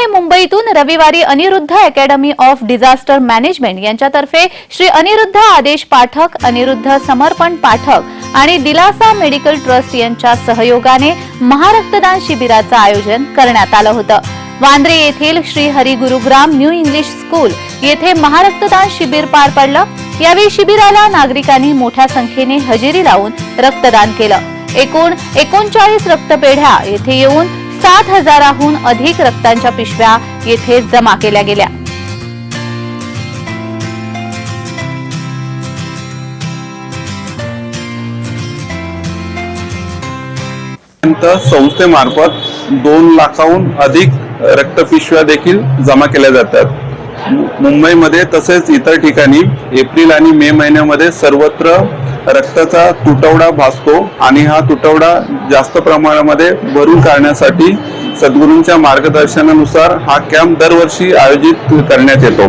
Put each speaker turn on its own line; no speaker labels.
आहे. मुंबईतून रविवारी Aniruddha academy of disaster management यांच्यातर्फे श्री अनिरुद्ध आदेश पाठक अनिरुद्ध समर्पण पाठक आणि दिलासा मेडिकल ट्रस्ट यांच्या सहयोगाने महारक्तदान शिबिराचं आयोजन करण्यात आलं होतं. वांद्रे येथील Shri Hari Gurugram new English school येथे महारक्तदान शिबिर पार पडलं. यावेळी शिबिराला नागरिकांनी मोठ्या संख्येने हजेरी लावून रक्तदान केलं. एकूण एकोणचाळीस रक्तपेढ्या येथे येऊन सात हजाराहून अधिक रक्तांच्या पिशव्या येथे जमा केल्या गेल्या.
पर्यंत संस्थेमार्फत दोन लाखाहून अधिक रक्तपिशव्या देखील जमा केल्या जातात. मुंबईमध्ये तसेच इतर ठिकाणी एप्रिल आणि मे महिन्यामध्ये सर्वत्र रक्ताचा तुटवडा भासतो आणि हा तुटवडा जास्त प्रमाणामध्ये भरून काढण्यासाठी सद्गुरूंच्या मार्गदर्शनानुसार हा कॅम्प दरवर्षी आयोजित करण्यात येतो.